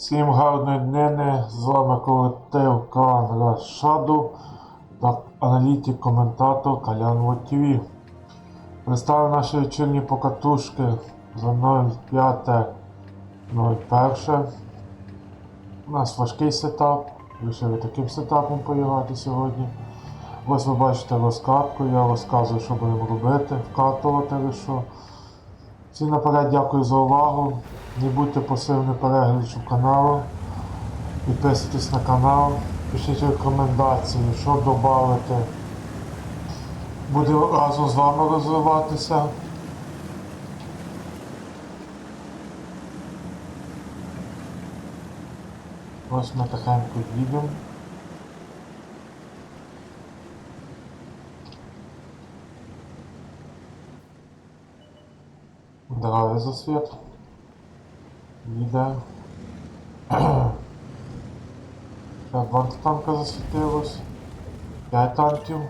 Всім гарної днини, з вами колектив Калан Рашаду та аналітик коментатор Калян ТВ. Представив наші вечірні покатушки за 05.01. У нас важкий сетап, вирішили таким сетапом поіграти сьогодні. Ось ви бачите розкатку, я розказую, що будемо робити, вкатувати що. Всім наперед дякую за увагу. Не будьте пасивним переглядачем каналу. Підписуйтесь на канал, пишіть рекомендації, що додати. Буду разом з вами розвиватися. Ось ми тихенько їдемо. Dwa razy świat. Widać. Jak wam tamka zaświetliłaś? Ja tamcił.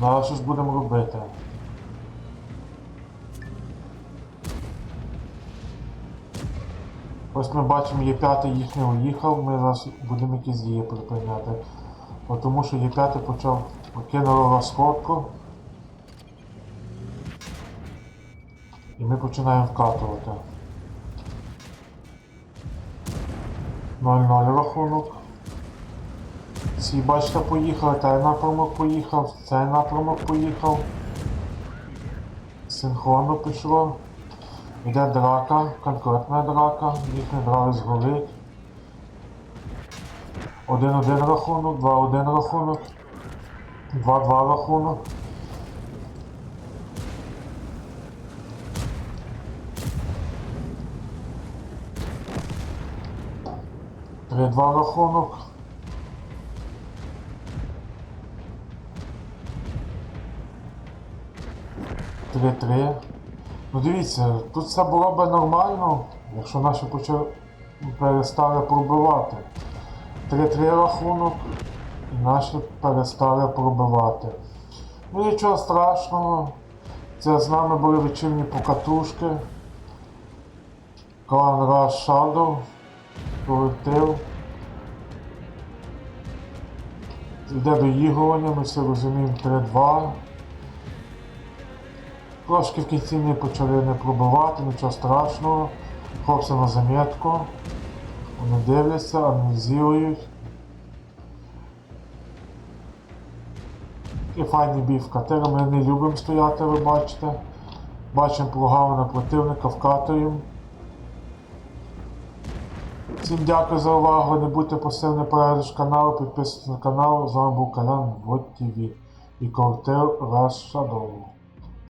No, ale już будемо робити? Ось ми бачимо, Є5 їх не уїхав, ми зараз будемо якісь дії припиняти. Бо Тому що Є5 почав кинув розходку. І ми починаємо вкатувати. 0-0 рахунок. Всі бачите поїхали, цей напрямок поїхав, цей напрямок поїхав. Синхронно пішло. Йде драка, конкретна драка, їх не брали з гори. Один-один рахунок, два-один рахунок, два-два рахунок. Три-два рахунок. Три-три. Ну дивіться, тут все було би нормально, якщо наші перестали пробивати. 3-3 рахунок, і наші перестали пробивати. Ну нічого страшного. Це з нами були вечірні покатушки. Клан Rush Shadow, колектив. Йде доігрування, ми все розуміємо 3-2. Трошки в кінці не почали не пробивати, нічого страшного. Хлопці на замітку. Вони дивляться, аналізують. І файний бій в катери. Ми не любимо стояти, ви бачите. Бачимо програму на противника, вкатуємо. Всім дякую за увагу. Не будьте пасивним переглядач каналу, підписуйтесь на канал. З вами був Калян Вот ТВ і Rush Shadow.